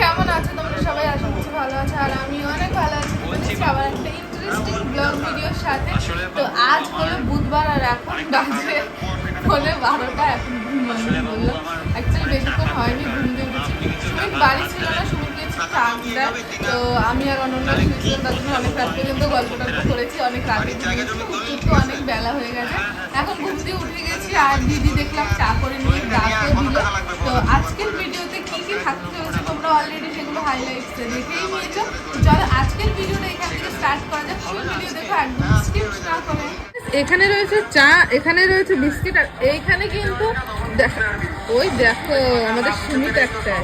কেমন আছো? তোমরা সবাই আশা করছি ভালো আছো, আর আমি অনেক ভালো আছি। আবার একটা ইন্টারেস্টিং তো আজ হলো বুধবার, আর এখন বাজে হলে বারোটা এখন। বলল হয়নি বাড়ি ছিল না তো আমি আর পর্যন্ত গল্প টল্প করেছি, অনেক রাতে অনেক বেলা হয়ে গেছে। এখন ঘুম দিয়ে উঠে গেছি আর দিদি দেখলাম চা করে নিয়ে দিল তো আজকের ভিডিওতে কি কি থাকতে চলেছে তোমরা অলরেডি সেগুলো হাইলাইটস দেখেই নিয়েছো। চলো, আজকের ভিডিওটা স্টার্ট করা যাক ফুল ভিডিও দেখো একদম স্কিপ না করে। এখানে রয়েছে চা এখানে রয়েছে বিস্কিট আর এইখানে কিন্তু দেখো ওই দেখো আমাদের সুমিত একটা।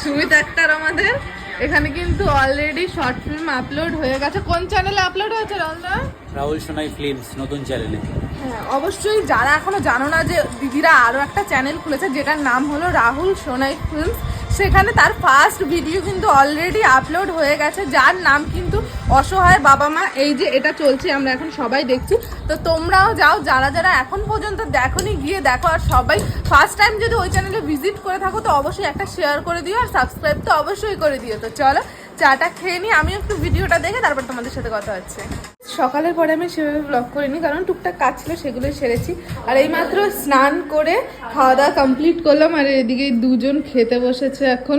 সুমিত আক্তার আমাদের। এখানে কিন্তু অলরেডি শর্ট ফিল্ম আপলোড হয়ে গেছে। কোন চ্যানেলে আপলোড হয়েছে রাহুল সোনাই ফিল্মস নতুন চ্যানেলে অবশ্যই যারা এখনও জানো না যে দিদিরা আরও একটা চ্যানেল খুলেছে যেটার নাম হলো রাহুল সোনাই ফিল্মস সেখানে তার ফার্স্ট ভিডিও কিন্তু অলরেডি আপলোড হয়ে গেছে, যার নাম কিন্তু অসহায় বাবা মা, এই যে এটা চলছে, আমরা এখন সবাই দেখছি। তো তোমরাও যাও, যারা যারা এখন পর্যন্ত দেখোনি, গিয়ে দেখো, আর সবাই ফার্স্ট টাইম যদি ওই চ্যানেলে ভিজিট করে থাকো, তো অবশ্যই একটা শেয়ার করে দিও, আর সাবস্ক্রাইব তো অবশ্যই করে দিও। তো চলো চাটা খেয়ে নিই আমি একটু ভিডিওটা দেখে তারপর তোমাদের সাথে কথা হচ্ছে। সকালের পরে আমি সেভাবে ব্লগ করিনি, কারণ টুকটাক কাজ ছিল সেগুলো সেরেছি। আর এইমাত্র স্নান করে খাওয়া দাওয়া কমপ্লিট করলাম, আর এদিকে দুজন খেতে বসেছে এখন।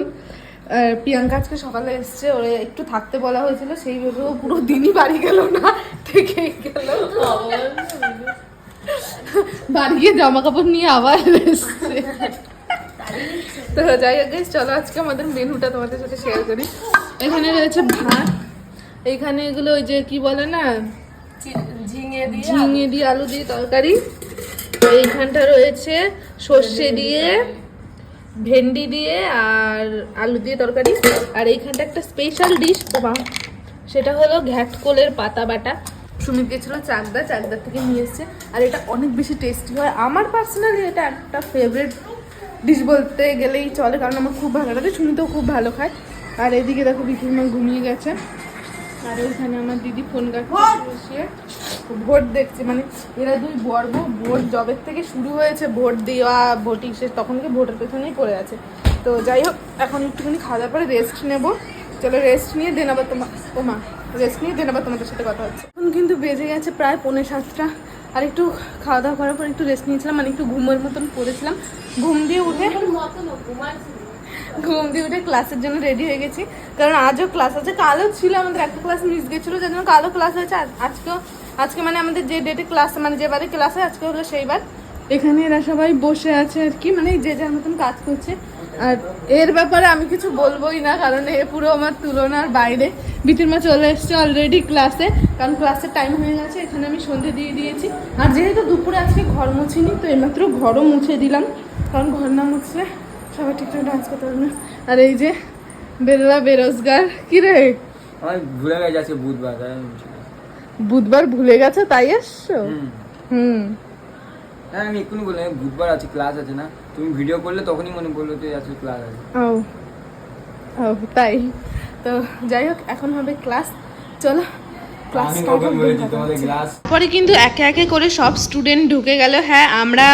আর প্রিয়াঙ্কা আজকে সকালে এসছে, ওরে একটু থাকতে বলা হয়েছিল সেইভাবে ও পুরো দিনই বাড়ি গেল না থেকে গেল। বাড়ি গিয়ে জামা কাপড় নিয়ে আবার এসছে। তো যাই হোক চলো আজকে আমাদের মেনুটা তোমাদের সাথে শেয়ার করি। এখানে রয়েছে ভাত। এখানে এগুলো ওই যে কি বলে না? ঝিঙে দিয়ে ঝিঙে দিয়ে আলু দিয়ে তরকারি। এইখানটা রয়েছে সর্ষে দিয়ে ভেন্ডি দিয়ে আর আলু দিয়ে তরকারি। আর এইখানটা একটা স্পেশাল ডিশ বাবা। সেটা হলো ঘ্যাটকোলের পাতা বাটা। সুমিত গেছিল চাকদা চাকদার থেকে নিয়ে এসছে। আর এটা অনেক বেশি টেস্টি হয়। আমার পার্সোনালি এটা একটা ফেভারিট ডিশ বলতে গেলেই চলে কারণ আমার খুব ভালো লাগে। সুমিতও খুব ভালো খায়। আর এদিকে দেখো বিকির মা ঘুমিয়ে গেছে। আর ওইখানে আমার দিদি ফোন বসিয়ে ভোট দেখছে মানে এরা দুই বর্ব ভোট জবের থেকে শুরু হয়েছে ভোট দেওয়া ভোটিং শেষ তখন থেকে ভোটের পেছনেই পড়ে আছে। তো যাই হোক এখন একটুখানি খাওয়া দাওয়ার পরে রেস্ট নেব। চলো রেস্ট নিয়ে দেন আবার তোমার ও মা রেস্ট নিয়ে দেন আবার তোমাদের সাথে কথা হচ্ছে। এখন কিন্তু বেজে গেছে প্রায় পৌনে সাতটা। আর একটু খাওয়া দাওয়া করার পর একটু রেস্ট নিয়েছিলাম মানে একটু ঘুমের মতন পড়েছিলাম ঘুম দিয়ে উঠে ঘুম দিয়ে উঠে ক্লাসের জন্য রেডি হয়ে গেছি। কারণ আজও ক্লাস আছে। কালও ছিল, আমাদের একটা ক্লাস মিস গেছিল, যার জন্য কালও ক্লাস হয়েছে। আজ- আজকেও আজকে মানে আমাদের যে ডেটে ক্লাস মানে যে বারে ক্লাস হয় আজকে হলো সেইবার এখানে এরা সবাই বসে আছে আর কি মানে যে যার মতন কাজ করছে। আর এর ব্যাপারে আমি কিছু বলবোই না, কারণ এ পুরো আমার তুলনার বাইরে। বিতির মা চলে এসছে অলরেডি ক্লাসে কারণ ক্লাসের টাইম হয়ে গেছে, এখানে আমি সন্ধে দিয়ে দিয়েছি। আর যেহেতু দুপুরে আজকে ঘর মুছিনি, তো এইমাত্র ঘরও মুছে দিলাম। কারণ ঘর না মুছলে সবাই ঠিকঠাক ডান্স করতে পারবে না। আর এই যে বেরোলা বেরোজগার কি রে? আমার ভুলে গেছে আজকে বুধবার আমি। বুধবার ভুলে গেছো তাই এসছো। হুম। হ্যাঁ আমি এক্ষুনি বললাম বুধবার আছে ক্লাস আছে না তুমি ভিডিও করলে তখনই মনে পড়ল যে আজকে ক্লাস আছে। ও। ও তাই। তো যাই হোক এখন হবে ক্লাস চলো পরে কিন্তু একে একে করে সব স্টুডেন্ট ঢুকে গেল। হ্যাঁ আমরা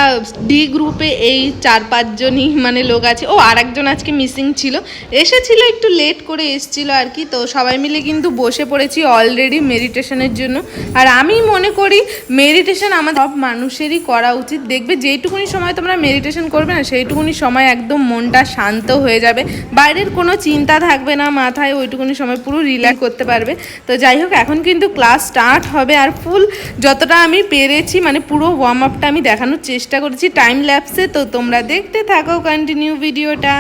ডি গ্রুপে এই চার পাঁচজনই মানে লোক আছে। ও আর একজন আজকে মিসিং ছিল। এসেছিল একটু লেট করে এসেছিল আর কি। তো সবাই মিলে কিন্তু বসে পড়েছি অলরেডি মেডিটেশনের জন্য। আর আমি মনে করি মেডিটেশন আমাদের সব মানুষেরই করা উচিত। দেখবে যেইটুকুনি সময় তোমরা মেডিটেশন করবে না সেইটুকুনি সময় একদম মনটা শান্ত হয়ে যাবে। বাইরের কোনো চিন্তা থাকবে না মাথায় ওইটুকুনি সময় পুরো রিল্যাক্স করতে পারবে। তো যাই হোক এখন কিন্তু ক্লাস স্টার্ট হবে আর ফুল যতটা আমি পেরেছি মানে পুরো ওয়ার্ম আপটা আমি দেখানোর চেষ্টা করেছি। টাইম ল্যাপসে তো তোমরা দেখতে থাকো কন্টিনিউ ভিডিওটা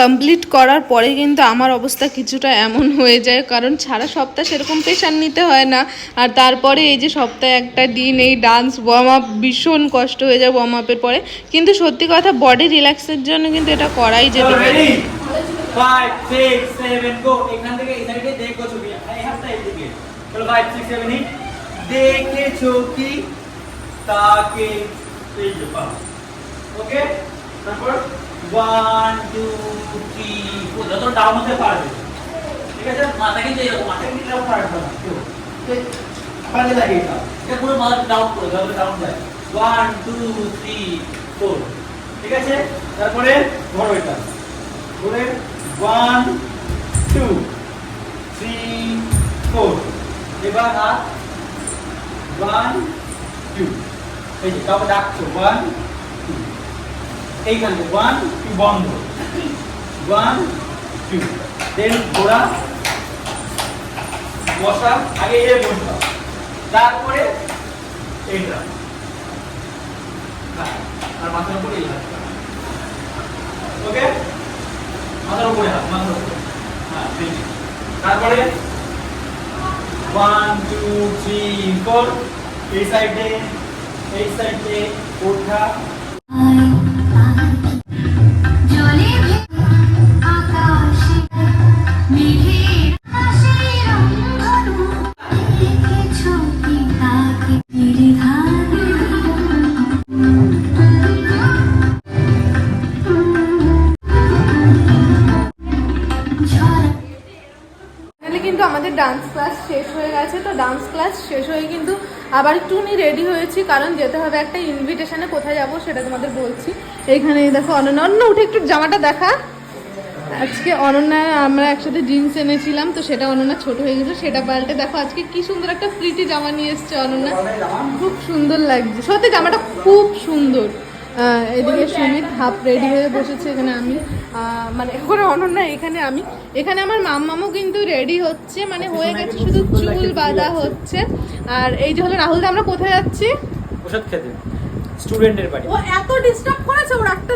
কমপ্লিট করার পরে কিন্তু আমার অবস্থা কিছুটা এমন হয়ে যায় কারণ সারা সপ্তাহ সেরকম প্রেশার নিতে হয় না। আর তারপরে এই যে সপ্তাহে একটা দিন এই ডান্স ওয়ার্ম আপ ভীষণ কষ্ট হয়ে যায় ওয়ার্ম আপের পরে। কিন্তু সত্যি কথা বডি রিল্যাক্সের জন্য কিন্তু এটা করাই যেতে পারে। ফাইভ সিক্স সেভেন গো এখান থেকে এই সাইডে দেখো ছবি। এই হাতটা এইদিকে। চলো ফাইভ সিক্স সেভেন এইট দেখেছ কি? তাকে এই যে ওকে তারপর ওয়ান টু ফোর যত ডাউন হতে পারবে। ঠিক আছে? মাথা কিন্তু এরকম, মাথা কিন্তু এরকম পারবে না। কেউ ওয়ান টু থ্রি ফোর তারপরে এবার ওয়ান টু এই যে, তারপর ডাকছো ওয়ান টু এইখানে ওয়ান টু বন্ধ। ওয়ান টু দেন ঘোরা বসা আগে এ বসবা তারপরে এইটা। হ্যাঁ, আর মাথার উপরে এই হাতটা। ওকে? মাথার উপরে হাত মাথার উপরে। হ্যাঁ তারপরে ওয়ান টু থ্রি ফোর এই সাইডে এই সাইডে ওঠা। কিন্তু আমাদের ডান্স ক্লাস শেষ হয়ে গেছে, তো ডান্স ক্লাস শেষ হয়ে কিন্তু আবার একটুখানি রেডি হয়েছি, কারণ যেতে হবে একটা ইনভিটেশনে কোথায় যাব সেটা তোমাদের বলছি। এইখানে দেখো অনন্যা, অন্য, উঠে একটু জামাটা দেখা। আজকে অনন্যা, আমরা একসাথে জিন্স এনেছিলাম, তো সেটা অনন্যা ছোট হয়ে গেছে, সেটা পাল্টে দেখো, আজকে কি সুন্দর একটা প্রিটি জামা নিয়ে এসছে অনন্যা। খুব সুন্দর লাগছে। সত্যি, জামাটা খুব সুন্দর। এদিকে সুমিত হাফ রেডি হয়ে বসেছে এখানে আমি। মানে এখানে অনন্যা এখানে আমি। এখানে আমার মাম্মামও কিন্তু রেডি হচ্ছে মানে হয়ে গেছে শুধু চুল বাঁধা হচ্ছে। আর এই যে হলো রাহুল দা, আমরা কোথায় যাচ্ছি? ওষুধ খেতে। স্টুডেন্টের বাড়ি। ও এত ডিস্টার্ব করেছে ওর একটা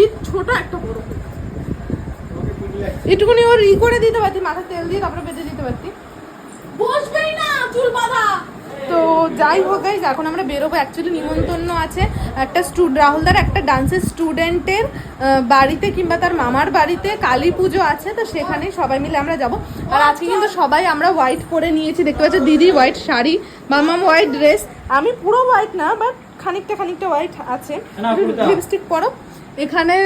ই ছোট একটা বড়। একটুখানি ওর ই করে দিতে পারতি মাথা তেল দিয়ে তারপরে বেঁধে দিতে পারতি বসবেই না চুল বাঁধা তো যাই হোক গাইজ এখন আমরা বেরোবো। অ্যাকচুয়ালি নিমন্ত্রণ আছে একটা স্টুড রাহুলদার একটা ডান্সের স্টুডেন্টের বাড়িতে কিংবা তার মামার বাড়িতে। কালী পুজো আছে তো সেখানে সবাই মিলে আমরা যাব। আর আজকে কিন্তু সবাই আমরা হোয়াইট পরে নিয়েছি। দেখতে পাচ্ছ দিদি হোয়াইট শাড়ি মামাম হোয়াইট ড্রেস আমি পুরো হোয়াইট না বাট খানিকটা খানিকটা হোয়াইট আছে। লিপস্টিক পরো। এখানে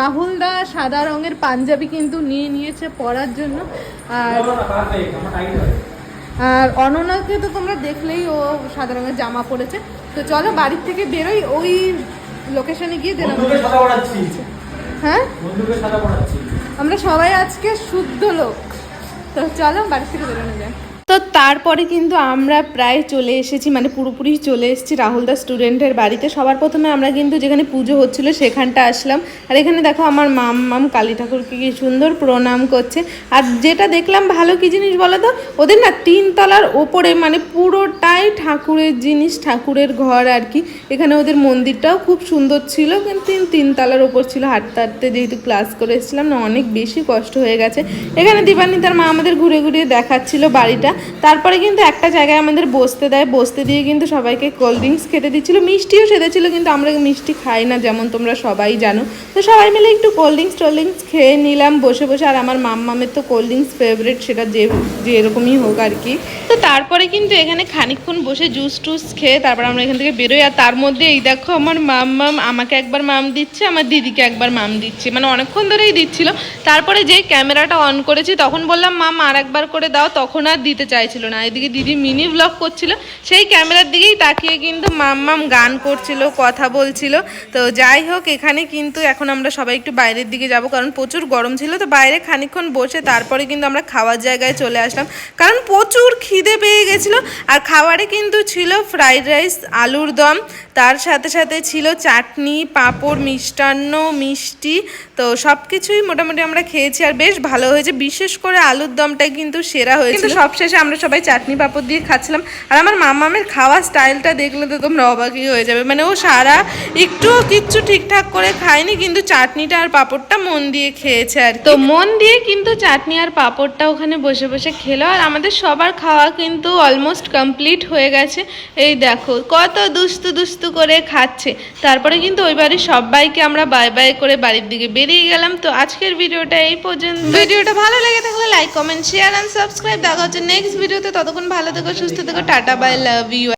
রাহুল দা সাদা রঙের পাঞ্জাবি কিন্তু নিয়ে নিয়েছে পরার জন্য। আর আর অননাকে তো তোমরা দেখলেই ও সাদা রঙের জামা পরেছে। তো চলো বাড়ির থেকে বেরোই ওই লোকেশনে গিয়ে পড়াচ্ছি হ্যাঁ? আমরা সবাই আজকে শুদ্ধ লোক। তো চলো বাড়ির থেকে বেরোনো যায় তারপরে কিন্তু আমরা প্রায় চলে এসেছি মানে পুরোপুরি চলে এসেছি রাহুলদা স্টুডেন্টের বাড়িতে। সবার প্রথমে আমরা কিন্তু যেখানে পুজো হচ্ছিল সেখানটা আসলাম। আর এখানে দেখো আমার মাম মাম কালী ঠাকুরকে কি সুন্দর প্রণাম করছে। আর যেটা দেখলাম ভালো কি জিনিস বলো তো? ওদের না তিনতলার ওপরে মানে পুরোটাই ঠাকুরের জিনিস, ঠাকুরের ঘর আর কি। এখানে ওদের মন্দিরটাও খুব সুন্দর ছিল, কিন্তু তিন- তিনতলার ওপর ছিল। হাঁটতে হাঁটতে যেহেতু ক্লাস করে এসেছিলাম, না অনেক বেশি কষ্ট হয়ে গেছে। এখানে দীপান্বিতার তার মা আমাদের ঘুরে ঘুরিয়ে দেখাচ্ছিল বাড়িটা। তারপরে কিন্তু একটা জায়গায় আমাদের বসতে দেয়, বসতে দিয়ে কিন্তু সবাইকে কোল্ড ড্রিঙ্কস খেতে দিচ্ছিল, মিষ্টিও সেদেছিল কিন্তু আমরা মিষ্টি খাই না যেমন তোমরা সবাই জানো। তো সবাই মিলে একটু কোল্ড ড্রিঙ্কস টোল্ড ড্রিঙ্কস খেয়ে নিলাম, বসে বসে আর আমার মাম্মামের তো কোল্ড ড্রিঙ্কস ফেভারিট সেটা যে যেরকমই হোক আর কি। তারপরে কিন্তু এখানে খানিকক্ষণ বসে জুস টুস খেয়ে তারপর আমরা এখান থেকে বেরোই। আর তার মধ্যে এই দেখো আমার মাম মাম আমাকে একবার মাম দিচ্ছে, আমার দিদিকে একবার মাম দিচ্ছে। মানে অনেকক্ষণ ধরেই দিচ্ছিল। তারপরে যে ক্যামেরাটা অন করেছি, তখন বললাম, মাম আর একবার করে দাও। তখন আর দিতে চাইছিল না। এদিকে দিদি মিনি ব্লগ করছিল। সেই ক্যামেরার দিকেই তাকিয়ে কিন্তু মাম মাম গান করছিল, কথা বলছিল। তো যাই হোক, এখানে কিন্তু এখন আমরা সবাই একটু বাইরের দিকে যাব, কারণ প্রচুর গরম ছিল। তো বাইরে খানিকক্ষণ বসে তারপরে কিন্তু আমরা খাওয়ার জায়গায় চলে আসলাম। কারণ প্রচুর খিদে পেয়ে গেছিল। আর খাবারে কিন্তু ছিল ফ্রাইড রাইস আলুর দম তার সাথে সাথে ছিল চাটনি পাঁপড় মিষ্টান্ন মিষ্টি। তো সব কিছুই মোটামুটি আমরা খেয়েছি আর বেশ ভালো হয়েছে। বিশেষ করে আলুর দমটা কিন্তু সেরা হয়েছে কিন্তু সবশেষে আমরা সবাই চাটনি পাঁপড় দিয়ে খাচ্ছিলাম। আর আমার মামামের খাওয়া স্টাইলটা দেখলে তো তোমরা অবাকই হয়ে যাবে। মানে ও সারা একটু কিচ্ছু ঠিকঠাক করে খায়নি কিন্তু চাটনিটা আর পাঁপড়টা মন দিয়ে খেয়েছে আর তো মন দিয়ে কিন্তু চাটনি আর পাঁপড়টা ওখানে বসে বসে খেলো। আর আমাদের সবার খাওয়া কিন্তু অলমোস্ট কমপ্লিট হয়ে গেছে। এই দেখো কত দুস্তু দুস্তু করে খাচ্ছে। তারপরে কিন্তু ওই বাড়ির সবাইকে আমরা বাই বাই করে বাড়ির দিকে বেরিয়ে গেলাম। তো আজকের ভিডিওটা এই পর্যন্ত। ভিডিওটা ভালো লেগে থাকলে like comment share and subscribe দেখা হচ্ছে নেক্সট ভিডিওতে। ততক্ষণ ভালো থেকো সুস্থ থেকো। Tata bye love you